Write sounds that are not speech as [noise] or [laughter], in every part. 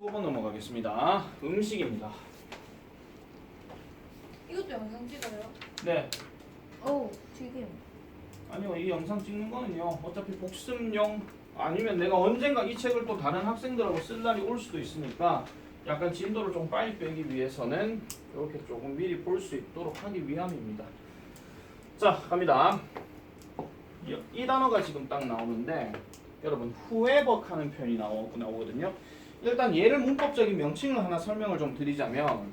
5번 넘어가겠습니다. 음식입니다. 이것도 영상 찍어요? 네. 어우 튀김 아니요, 이 영상 찍는 거는요. 어차피 복습용 아니면 내가 언젠가 이 책을 또 다른 학생들하고 쓸 날이 올 수도 있으니까 약간 진도를 좀 빨리 빼기 위해서는 이렇게 조금 미리 볼 수 있도록 하기 위함입니다. 자, 갑니다. 이, 이 단어가 지금 딱 나오는데 여러분 whoever 하는 표현이 나오, 나오거든요. 일단 얘를 문법적인 명칭을 하나 설명을 좀 드리자면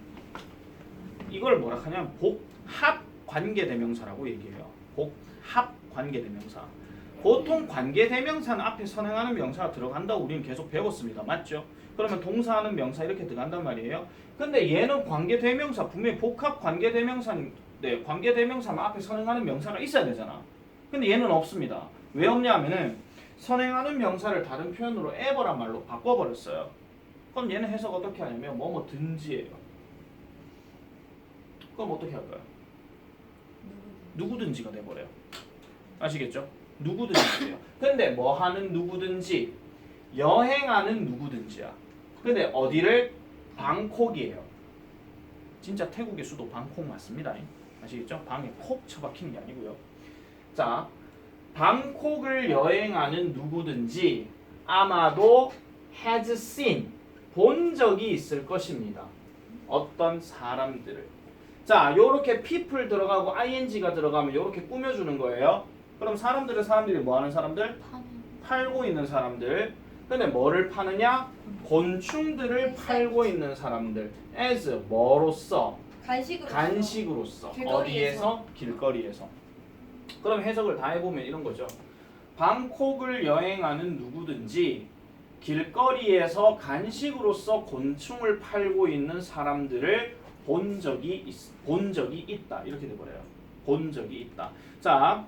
이걸 뭐라 하냐면 복합 관계 대명사라고 얘기해요. 복합 관계 대명사. 보통 관계 대명사는 앞에 선행하는 명사가 들어간다고 우리는 계속 배웠습니다. 맞죠? 그러면 동사하는 명사 이렇게 들어간단 말이에요. 근데 얘는 관계 대명사 분명히 복합 관계 대명사인데 관계 대명사만 앞에 선행하는 명사가 있어야 되잖아. 근데 얘는 없습니다. 왜 없냐면은 선행하는 명사를 다른 표현으로 ever란 말로 바꿔버렸어요. 그럼 얘는 해석 어떻게 하냐면 뭐뭐 든지예요. 그럼 어떻게 할까요? 누구든지가 돼버려요. 아시겠죠? 누구든지예요. 근데 뭐 하는 누구든지 여행하는 누구든지야. 근데 어디를 방콕이에요. 진짜 태국의 수도 방콕 맞습니다. 아시겠죠? 방에 콕 처박히는 게 아니고요. 자, 방콕을 여행하는 누구든지 아마도 has seen 본 적이 있을 것입니다. 어떤 사람들을. 자, 요렇게 people 들어가고 ing가 들어가면 요렇게 꾸며주는 거예요. 그럼 사람들은 사람들이 뭐 하는 사람들? 팔고 있는 사람들. 근데 뭐를 파느냐? 곤충들을 팔고 있는 사람들. as 뭐로써? 간식으로 간식으로서. 길거리에서. 어디에서? 길거리에서. 그럼 해석을 다 해보면 이런 거죠. 방콕을 여행하는 누구든지 길거리에서 간식으로서 곤충을 팔고 있는 사람들을 본 적이 있, 본 적이 있다 이렇게 돼 버려요. 본 적이 있다. 자,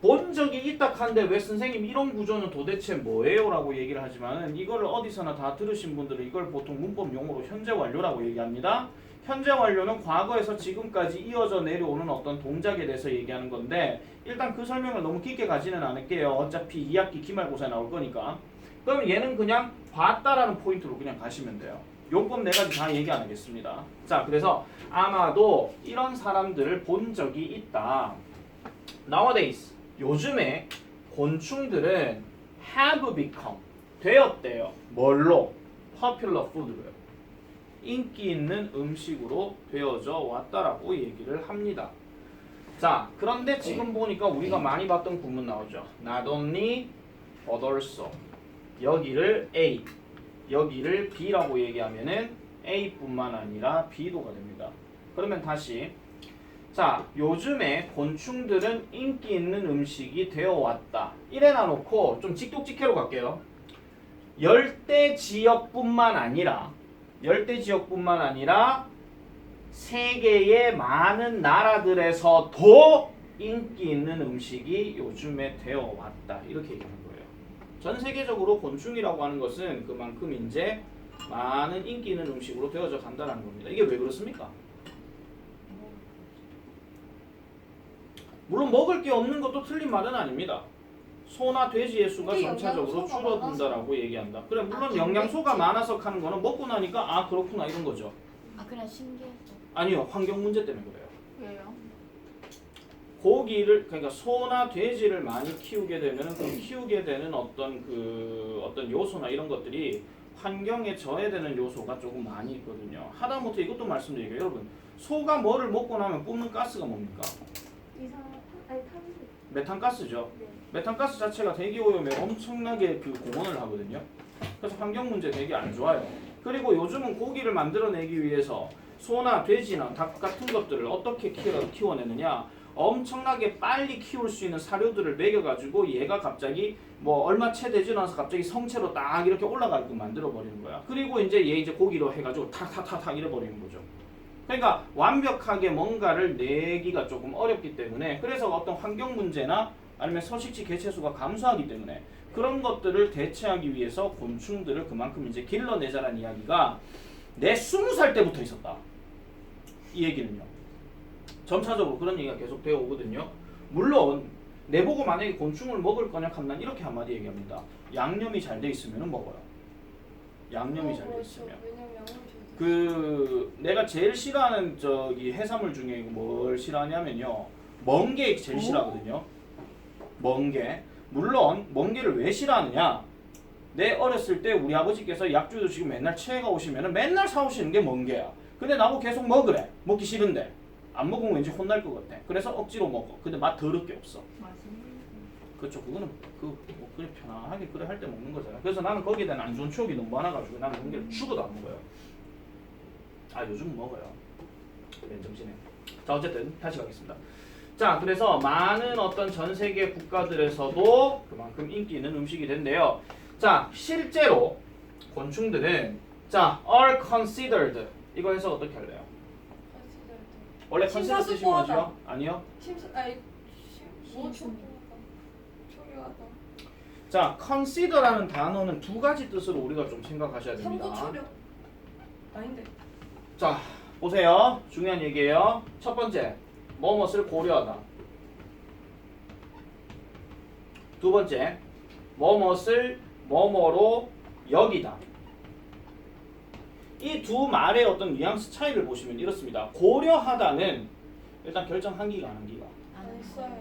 본 적이 있다 한데 왜 선생님 이런 구조는 도대체 뭐예요?라고 얘기를 하지만은 이거를 어디서나 다 들으신 분들은 이걸 보통 문법 용어로 현재 완료라고 얘기합니다. 현재 완료는 과거에서 지금까지 이어져 내려오는 어떤 동작에 대해서 얘기하는 건데 일단 그 설명을 너무 깊게 가지는 않을게요. 어차피 2학기 기말고사에 나올 거니까. 그럼 얘는 그냥 봤다라는 포인트로 그냥 가시면 돼요. 용법 네 가지 다 얘기 안 하겠습니다. 자, 그래서 아마도 이런 사람들을 본 적이 있다. Nowadays, 요즘에 곤충들은 have become 되었대요. 뭘로? popular food로요. 인기 있는 음식으로 되어져 왔다라고 얘기를 합니다. 자, 그런데 지금 보니까 우리가 많이 봤던 구문 나오죠. Not only, but also. 여기를 A, 여기를 B라고 얘기하면은 A뿐만 아니라 B도가 됩니다. 그러면 다시 자, 요즘에 곤충들은 인기 있는 음식이 되어 왔다. 이래 놔놓고 좀 직독직해로 갈게요. 열대 지역뿐만 아니라 열대 지역뿐만 아니라 세계의 많은 나라들에서도 인기 있는 음식이 요즘에 되어 왔다. 이렇게 거예요. 전 세계적으로 곤충이라고 하는 것은 그만큼 이제 많은 인기 있는 음식으로 되어져 간다는 겁니다. 이게 왜 그렇습니까? 물론 먹을 게 없는 것도 틀린 말은 아닙니다. 소나 돼지의 수가 점차적으로 줄어든다라고 얘기한다. 그래 물론 아, 영양소가. 많아서 하는 거는 먹고 나니까 아 그렇구나 이런 거죠. 아 그냥 신기해서 아니요 환경 문제 때문에 그래요. 왜요? 고기를 그러니까 소나 돼지를 많이 키우게 되면 그 키우게 되는 어떤 그 어떤 요소나 이런 것들이 환경에 저해되는 요소가 조금 많이 있거든요. 하다못해 이것도 말씀드릴게요, 여러분. 소가 뭐를 먹고 나면 뿜는 가스가 뭡니까? 이상 아니 탄소 메탄가스죠. 네. 메탄가스 자체가 대기 오염에 엄청나게 그 공헌을 하거든요. 그래서 환경 문제 되게 안 좋아요. 그리고 요즘은 고기를 만들어내기 위해서 소나 돼지나 닭 같은 것들을 어떻게 키워, 키워내느냐 엄청나게 빨리 키울 수 있는 사료들을 먹여가지고 얘가 갑자기 뭐 얼마 채 되지 않아서 갑자기 성체로 딱 이렇게 올라가게끔 만들어 버리는 거야. 그리고 이제 얘 이제 고기로 해가지고 탁탁탁탁 이래 버리는 거죠. 그러니까 완벽하게 뭔가를 내기가 조금 어렵기 때문에 그래서 어떤 환경 문제나 아니면 서식지 개체수가 감소하기 때문에 그런 것들을 대체하기 위해서 곤충들을 그만큼 이제 길러내자라는 이야기가 내 스무 살 때부터 있었다. 이 얘기는요. 점차적으로 그런 얘기가 계속 되어 오거든요. 물론 내보고 만약에 곤충을 먹을 거냐 하면 난 이렇게 한마디 얘기합니다. 양념이 잘 돼 있으면 먹어요. 양념이 어, 잘 돼 그렇죠. 있으면. 왜냐면 양념 잘그 내가 제일 싫어하는 저기 해산물 중에 뭘 싫어하냐면요. 멍게 제일 싫어하거든요. 멍게. 물론 멍게를 왜 싫어하느냐? 내 어렸을 때 우리 아버지께서 약주 드시고 맨날 체가 오시면은 맨날 사오시는 게 멍게야. 근데 나보고 계속 먹으래. 먹기 싫은데. 안 먹으면 왠지 혼날 것 같아. 그래서 억지로 먹어. 근데 맛 더럽게 없어. 그렇죠. 그거는 그 뭐 그냥 편안하게 그래 할 때 먹는 거잖아. 그래서 나는 거기에 대한 안 좋은 추억이 너무 많아가지고 나는 멍게를 죽어도 안 먹어요. 아 요즘 먹어요. 맨정신에. 자 어쨌든 다시 가겠습니다. 자 그래서 많은 어떤 전 세계 국가들에서도 그만큼 인기 있는 음식이 된대요. 자 실제로 곤충들은 자 are considered 이거 해서 어떻게 할래요? 컨시더 원래 뜻이 뭐죠? 심사숙고하다. 아니요. 심사 아니 심- 뭐. 중요하다. 자 consider라는 단어는 두 가지 뜻으로 우리가 좀 생각하셔야 됩니다. 아닌데 자 보세요 중요한 얘기예요 첫 번째 뭐뭇을 고려하다 두 번째 뭐뭇을 뭐뭐로 여기다 이 두 말의 어떤 뉘앙스 차이를 보시면 이렇습니다 고려하다는 일단 결정 한기가 안 한기가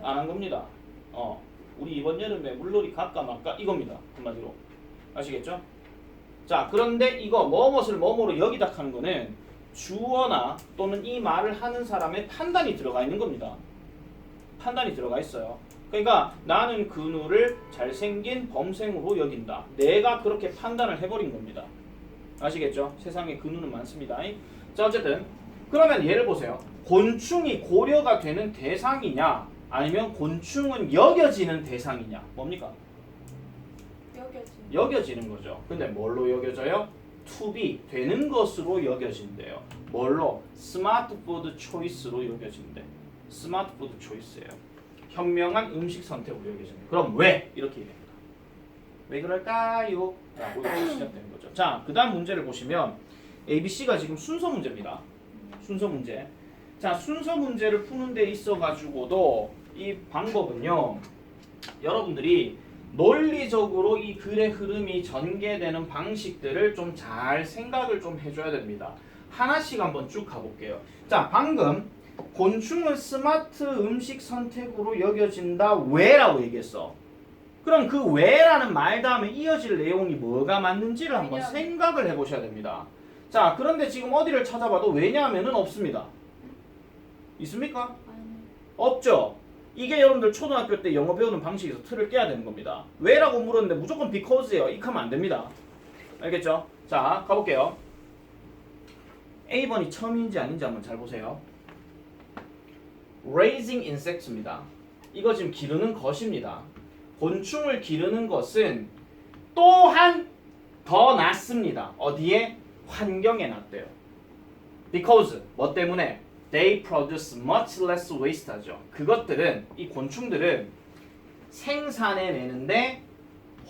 안 한 겁니다 어 우리 이번 여름에 물놀이 갈까 말까 이겁니다 한마디로 아시겠죠? 자 그런데 이거 뭐뭇을 뭐뭐로 여기다 하는 거는 주어나 또는 이 말을 하는 사람의 판단이 들어가 있는 겁니다. 판단이 들어가 있어요. 그러니까 나는 그누를 잘생긴 범생으로 여긴다. 내가 그렇게 판단을 해버린 겁니다. 아시겠죠? 세상에 그누는 많습니다. 자 어쨌든 그러면 예를 보세요. 곤충이 고려가 되는 대상이냐 아니면 곤충은 여겨지는 대상이냐 뭡니까? 여겨지. 여겨지는 거죠. 근데 뭘로 여겨져요? be 되는 것으로 여겨진대요. 뭘로? 스마트 푸드 초이스로 여겨진대. 스마트 푸드 초이스예요. 현명한 음식 선택으로 여겨진대. 그럼 왜? 이렇게 얘기합니다. 왜 그럴까요? 라고 이렇게 [clears throat] 시작되는 거죠. 자, 그 다음 문제를 보시면 A, B, C가 지금 순서 문제입니다. 순서 문제. 자, 순서 문제를 푸는 데 있어 가지고도 이 방법은요. 여러분들이 논리적으로 이 글의 흐름이 전개되는 방식들을 좀 잘 생각을 좀 해줘야 됩니다. 하나씩 한번 쭉 가볼게요. 자, 방금 곤충은 스마트 음식 선택으로 여겨진다 왜라고 얘기했어. 그럼 그 왜라는 말 다음에 이어질 내용이 뭐가 맞는지를 한번 왜냐하면. 생각을 해보셔야 됩니다. 자, 그런데 지금 어디를 찾아봐도 왜냐하면은 없습니다. 있습니까? 없죠. 이게 여러분들 초등학교 때 영어 배우는 방식에서 틀을 깨야 되는 겁니다. 왜라고 물었는데 무조건 because예요. 익하면 안 됩니다. 알겠죠? 자, 가볼게요. A번이 처음인지 아닌지 한번 잘 보세요. raising insects입니다. 이거 지금 기르는 것입니다. 곤충을 기르는 것은 또한 더 낫습니다. 어디에? 환경에 낫대요. Because 뭐 때문에? They produce much less waste 하죠. 그것들은 이 곤충들은 생산해 내는데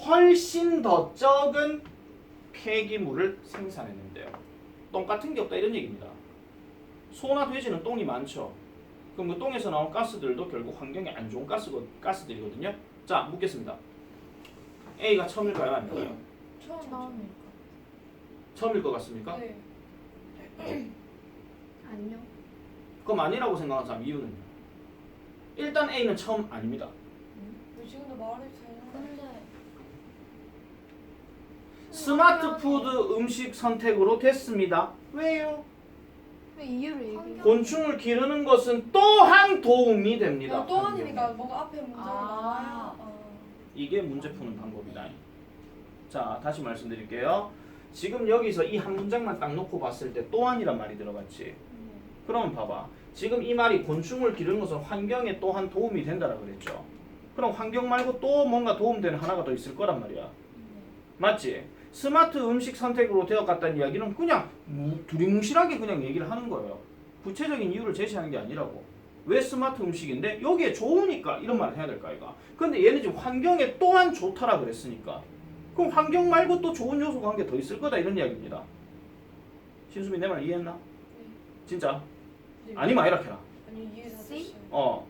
훨씬 더 적은 폐기물을 생산해 낸대요. 똥 같은 게 없다 이런 얘기입니다. 소나 돼지는 똥이 많죠. 그럼 그 똥에서 나온 가스들도 결국 환경에 안 좋은 가스 가스들이거든요. 자 묻겠습니다. A가 처음일까요 아닐까요? 처음. 처음일 처음일 것 같습니까? 네. [coughs] 거. 안녕. 그럼 아니라고 생각하는 사람 이유는요? 일단 A는 처음 아닙니다. 왜 지금도 말해주세요. 근데 스마트 푸드 음식 선택으로 됐습니다. 왜요? 이유를 얘기해? 곤충을 기르는 것은 또한 도움이 됩니다. 또 아니니까 뭔가 앞에 문제가 아. 나와요. 어. 이게 문제 푸는 방법이다. 자, 다시 말씀드릴게요. 지금 여기서 이 한 문장만 딱 놓고 봤을 때 또한이란 말이 들어갔지. 그러면 봐봐. 지금 이 말이 곤충을 기르는 것은 환경에 또한 도움이 된다라 그랬죠. 그럼 환경 말고 또 뭔가 도움되는 하나가 더 있을 거란 말이야. 맞지? 스마트 음식 선택으로 되어갔다는 이야기는 그냥 무- 두리뭉실하게 그냥 얘기를 하는 거예요. 구체적인 이유를 제시하는 게 아니라고. 왜 스마트 음식인데 여기에 좋으니까 이런 말을 해야 될까 이가. 근데 얘는 지금 환경에 또한 좋다라 그랬으니까. 그럼 환경 말고 또 좋은 요소가 한 개 더 있을 거다 이런 이야기입니다. 신수민 내말 이해했나? 진짜? 네. 아니면 아니라 해라. 아니. 어.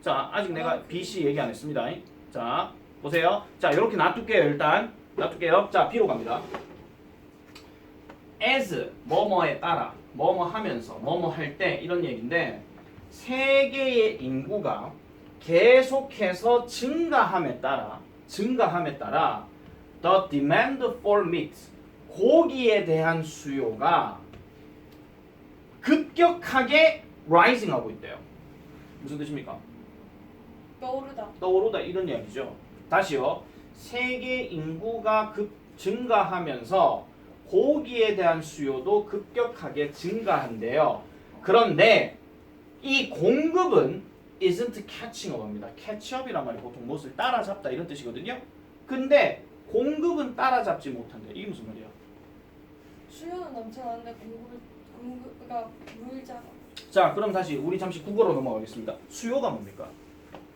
자, 아직 내가 B, C 얘기 안 했습니다. 자, 보세요. 자, 이렇게 놔둘게요, 일단. 놔둘게요. 자, B로 갑니다. as 뭐뭐에 따라 뭐뭐 하면서 뭐뭐 할 때 이런 얘기인데 세계의 인구가 계속해서 증가함에 따라 증가함에 따라 the demand for meat 고기에 대한 수요가 급격하게 rising 하고 있대요. 무슨 뜻입니까? 떠오르다. 떠오르다 이런 이야기죠. 다시요. 세계 인구가 급 증가하면서 고기에 대한 수요도 급격하게 증가한대요. 그런데 이 공급은 isn't catching up입니다. catch up이란 말이 보통 무엇을 따라잡다 이런 뜻이거든요. 근데 공급은 따라잡지 못한대. 이게 무슨 말이야? 수요는 넘쳐나는데 공급 공급 그러니까 물자가 자, 그럼 다시 우리 잠시 국어로 넘어가겠습니다. 수요가 뭡니까?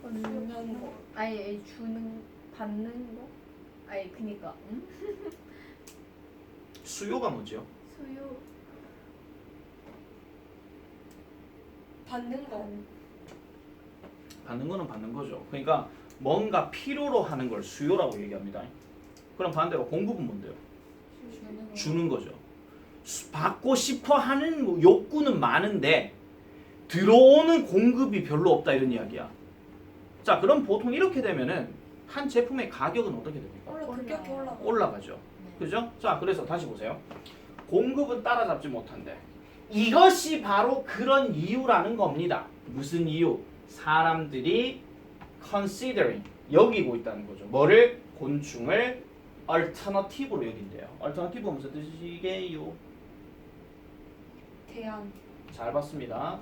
받는 거. 아니 아니, 주는 받는 거? 아니 그니까 응? [laughs] 수요가 뭐죠? 수요 받는 거. 받는 거는 받는 거죠. 그러니까 뭔가 필요로 하는 걸 수요라고 얘기합니다. 그럼 반대로 공급은 뭔데요? 주는 거. 주는 거죠. 수- 받고 싶어 하는 뭐 욕구는 많은데 들어오는 공급이 별로 없다 이런 이야기야. 자, 그럼 보통 이렇게 되면은 한 제품의 가격은 어떻게 됩니까? 올라 급격히 올라. 올라가죠. 네. 그죠? 자, 그래서 다시 보세요. 공급은 따라잡지 못한대. 이것이 바로 그런 이유라는 겁니다. 무슨 이유? 사람들이 considering 여기고 있다는 거죠. 뭐를 곤충을 alternative로 여긴대요. alternative 무슨 뜻이게요? 대안. 잘 봤습니다.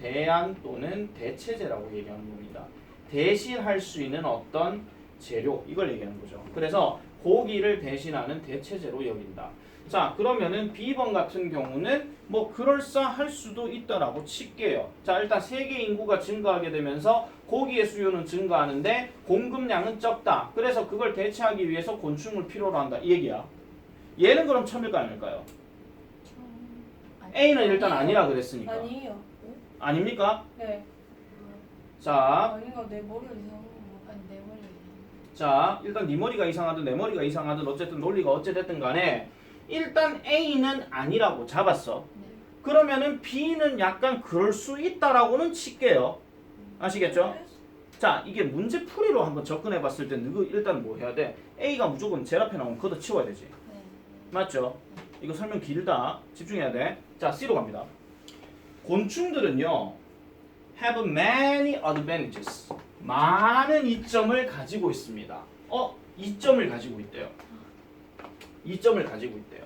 대안 또는 대체제라고 얘기하는 겁니다. 대신할 수 있는 어떤 재료 이걸 얘기하는 거죠. 그래서 고기를 대신하는 대체제로 여긴다. 자 그러면은 B번 같은 경우는 뭐 그럴싸할 수도 있다라고 칠게요. 자 일단 세계 인구가 증가하게 되면서 고기의 수요는 증가하는데 공급량은 적다. 그래서 그걸 대체하기 위해서 곤충을 필요로 한다. 이 얘기야. 얘는 그럼 처음일까 아닐까요? A는 일단 아니라 그랬으니까. 아니에요. 아닙니까? 네. 자, 아닌가 내 머리가 머리 자, 일단 네 머리가 이상하든 내 머리가 이상하든 어쨌든 논리가 어찌됐든 간에 일단 A는 아니라고 잡았어. 네. 그러면은 B는 약간 그럴 수 있다라고는 칠게요. 아시겠죠? 자, 이게 문제 풀이로 한번 접근해 봤을 때 누구 일단 뭐 해야 돼? A가 무조건 제일 앞에 나오면 걷어 치워야 되지. 네. 맞죠? 이거 설명 길다. 집중해야 돼. 자, C로 갑니다. 곤충들은요, have many advantages. 많은 이점을 가지고 있습니다. 어, 이점을 가지고 있대요. 이점을 가지고 있대요.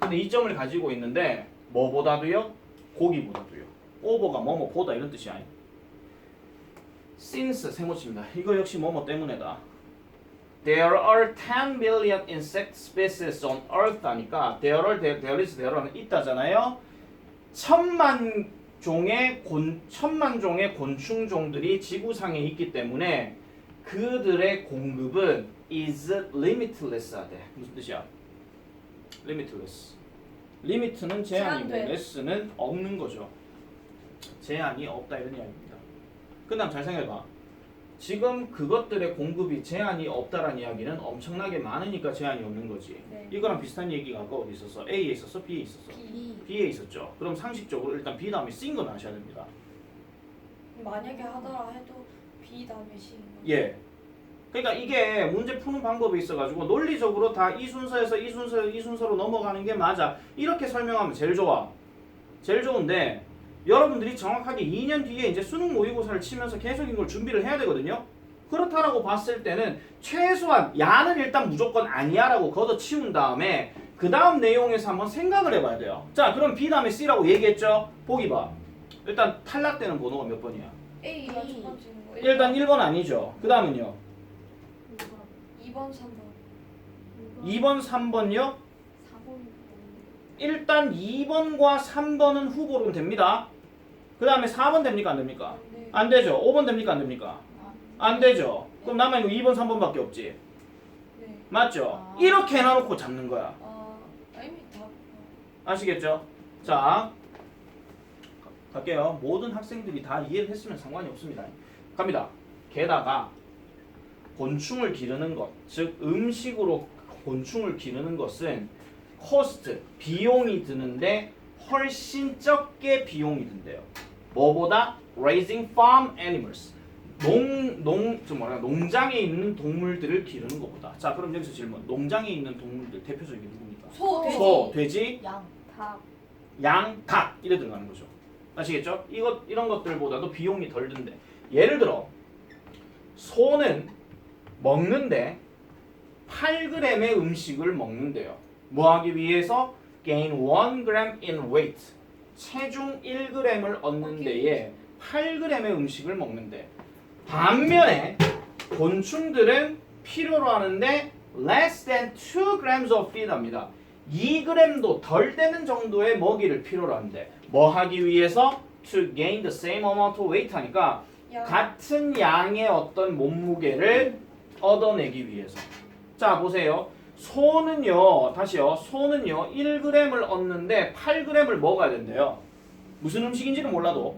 근데 이점을 가지고 있는데 뭐보다도요? 고기보다도요. 오버가 뭐뭐 보다 이런 뜻이 아니에요. since 세모치입니다. 이거 역시 뭐뭐 때문에다. There are 10 million insect species on Earth 하니까 there are there, there is there는 있다잖아요. 천만 종의 곤 천만 종의 곤충종들이 지구상에 있기 때문에 그들의 공급은 is limitless하대. 무슨 뜻이야? limitless. limit는 제한이고 제한돼. less는 없는 거죠. 제한이 없다 이런 이야기입니다. 그다음 잘 생각해봐. 지금 그것들의 공급이 제한이 없다라는 이야기는 엄청나게 많으니까 제한이 없는 거지. 네. 이거랑 비슷한 얘기가 아까 어디 있었어? A에 있었어? B에 있었어? B B에 있었죠. 그럼 상식적으로 일단 B 다음에 C인 건 아셔야 됩니다. 만약에 하더라 해도 B 다음에 C. 예. 그러니까 이게 문제 푸는 방법이 있어가지고 논리적으로 다 이 순서에서 이 순서 이 순서로 넘어가는 게 맞아. 이렇게 설명하면 제일 좋아. 제일 좋은데 여러분들이 정확하게 2년 뒤에 이제 수능 모의고사를 치면서 계속 이걸 준비를 해야 되거든요. 그렇다라고 봤을 때는 최소한 야는 일단 무조건 아니야라고 걷어치운 다음에 그 다음 내용에서 한번 생각을 해봐야 돼요. 자, 그럼 B 다음에 C라고 얘기했죠? 보기 봐. 일단 탈락되는 번호가 몇 번이야? A. 첫 거. 일단 1번 아니죠. 그 다음은요? 2번, 3번. 2번, 3번요? 4번 일단 2번과 3번은 후보로 됩니다. 그 다음에 4번 됩니까? 안 됩니까? 네. 안 되죠. 5번 됩니까? 안 됩니까? 안 되죠. 그럼 남아 이거 2번, 3번밖에 없지. 네. 맞죠? 아. 이렇게 해놔놓고 잡는 거야. 아, 다. 아시겠죠? 자, 가- 갈게요. 모든 학생들이 다 이해를 했으면 상관이 없습니다. 갑니다. 게다가 곤충을 기르는 것, 즉 음식으로 곤충을 기르는 것은 cost 비용이 드는데 훨씬 적게 비용이 든대요. 뭐보다 raising farm animals 농농좀 뭐라 농장에 있는 동물들을 기르는 것보다. 자 그럼 여기서 질문. 농장에 있는 동물들 대표적인 게 누굽니까? 소, 돼지. 소, 돼지, 양, 닭. 양, 닭 이래 들어가는 거죠. 아시겠죠? 이것 이런 것들보다도 비용이 덜 든대. 예를 들어 소는 먹는데 8g의 음식을 먹는데요. 뭐 하기 위해서 gain 1g in weight 체중 1g을 얻는 데에 8g의 음식을 먹는데 반면에 곤충들은 필요로 하는데 less than 2g of feed 합니다. 2g도 덜 되는 정도의 먹이를 필요로 하는데 뭐 하기 위해서 to gain the same amount of weight 하니까 야, 같은 양의 어떤 몸무게를 얻어내기 위해서. 자, 보세요. 소는요, 다시요. 소는요, 1g을 얻는데 8g을 먹어야 된대요. 무슨 음식인지는 몰라도.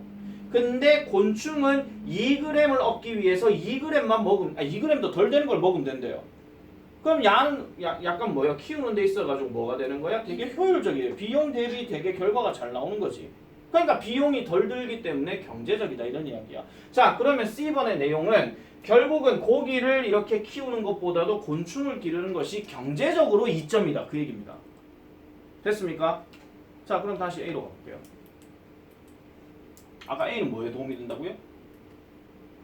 근데 곤충은 2g을 얻기 위해서 2g만 먹으면, 아, 2g도 덜 되는 걸 먹으면 된대요. 그럼 양은 야- 약간 뭐야? 키우는 데 있어가지고 뭐가 되는 거야? 되게 효율적이에요. 비용 대비 되게 결과가 잘 나오는 거지. 그러니까 비용이 덜 들기 때문에 경제적이다 이런 이야기야. 자, 그러면 C번의 내용은 결국은 고기를 이렇게 키우는 것보다도 곤충을 기르는 것이 경제적으로 이점이다. 그 얘기입니다. 됐습니까? 자, 그럼 다시 A로 가볼게요. 아까 A는 뭐에 도움이 된다고요?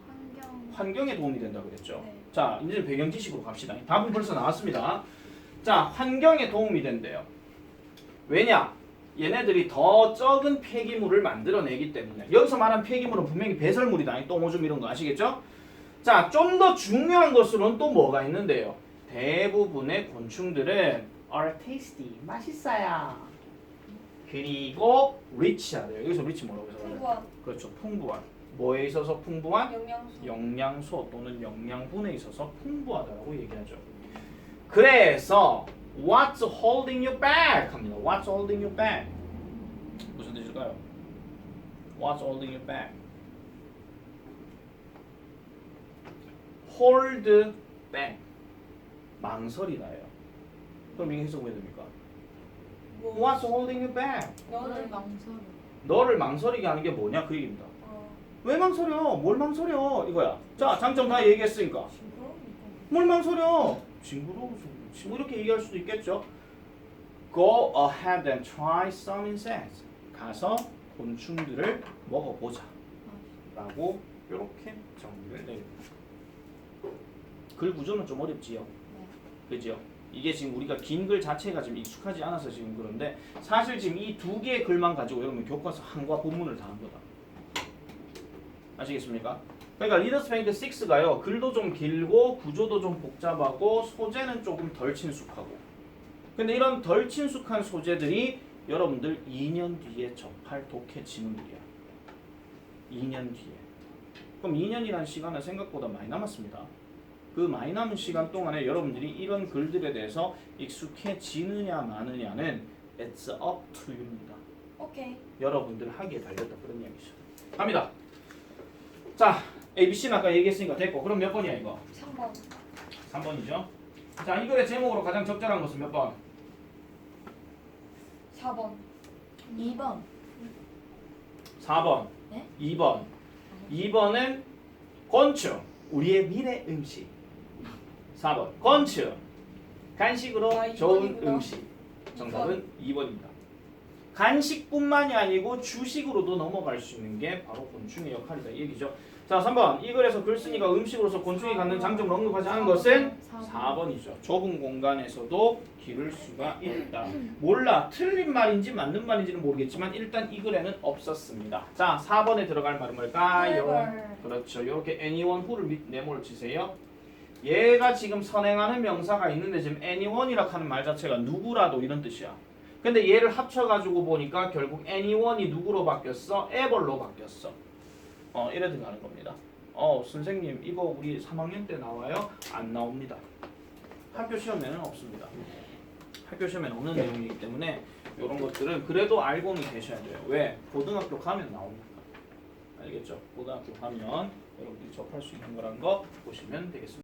환경. 환경에 도움이 된다고 그랬죠. 네. 자, 이제 배경 지식으로 갑시다. 답은 벌써 나왔습니다. 자, 환경에 도움이 된대요. 왜냐? 얘네들이 더 적은 폐기물을 만들어내기 때문에 여기서 말한 폐기물은 분명히 배설물이다. 똥오줌 이런 거 아시겠죠? 자, 좀 더 중요한 것으로는 또 뭐가 있는데요? 대부분의 곤충들은 are tasty, 맛있어요. 그리고 rich하래요. 여기서 rich 뭐라고 해서? 풍부한 그렇죠, 풍부한. 뭐에 있어서 풍부한? 영양소. 영양소 또는 영양분에 있어서 풍부하다고 얘기하죠. 그래서 what's holding you back 합니다. What's holding you back? 무슨 뜻일까요? What's holding you back? Hold back 망설이다예요. 그럼 이게 해석이 왜 됩니까? 뭐, What's holding you back? 너를 망설여. 너를 망설이게 하는 게 뭐냐 그 얘기입니다. 어, 왜 망설여? 뭘 망설여? 이거야. 자 장점 다 얘기했으니까. 뭘 망설여? 징그러워서 그렇지. 뭐 이렇게 얘기할 수도 있겠죠. Go ahead and try some insects. 가서 곤충들을 먹어보자. 라고 이렇게 정리를 내립니다. 글 구조는 좀 어렵지요. 그죠? 이게 지금 우리가 긴 글 자체가 지금 익숙하지 않아서 지금 그런데 사실 지금 이 두 개의 글만 가지고 여러분 교과서 한과 본문을 다 한 거다. 아시겠습니까? 그러니까 리더스 페인트 6가요. 글도 좀 길고 구조도 좀 복잡하고 소재는 조금 덜 친숙하고. 근데 이런 덜 친숙한 소재들이 여러분들 2년 뒤에 접할 독해 지문들이야. 2년 뒤에. 그럼 2년이라는 시간은 생각보다 많이 남았습니다. 그 많이 남은 시간 동안에 여러분들이 이런 글들에 대해서 익숙해지느냐 마느냐는 it's up to you입니다. 오케이. 여러분들 하기에 달렸다 그런 이야기죠. 갑니다. 자, A, B, C는 아까 얘기했으니까 됐고 그럼 몇 번이야 이거? 3번. 3번이죠. 자, 이 글의 제목으로 가장 적절한 것은 몇 번? 4번. 2번. 4번. 네? 2번. 2번은 곤충, 우리의 미래 음식. 4번. 곤충, 간식으로 아, 좋은 2번이구나. 음식. 정답은 2번입니다. 간식뿐만이 아니고 주식으로도 넘어갈 수 있는 게 바로 곤충의 역할이다 이 얘기죠. 자, 3번. 이 글에서 글쓴이가 음식으로서 곤충이 갖는 장점을 언급하지 않은 것은 4번이죠. 좁은 공간에서도 기를 수가 있다. 몰라. 틀린 말인지 맞는 말인지는 모르겠지만 일단 이 글에는 없었습니다. 자, 4번에 들어갈 말은 뭘까요? 헐. 그렇죠. 이렇게 anyone who를 밑 네모를 치세요. 얘가 지금 선행하는 명사가 있는데 지금 anyone이라 하는 말 자체가 누구라도 이런 뜻이야. 근데 얘를 합쳐가지고 보니까 결국 anyone이 누구로 바뀌었어? ever로 바뀌었어. 어, 이래 들어가는 겁니다. 어, 선생님 이거 우리 3학년 때 나와요? 안 나옵니다. 학교 시험에는 없습니다. 학교 시험에는 없는 내용이기 때문에 이런 것들은 그래도 알고는 계셔야 돼요. 왜? 고등학교 가면 나옵니다. 알겠죠? 고등학교 가면 여러분들이 접할 수 있는 거란 거 보시면 되겠습니다.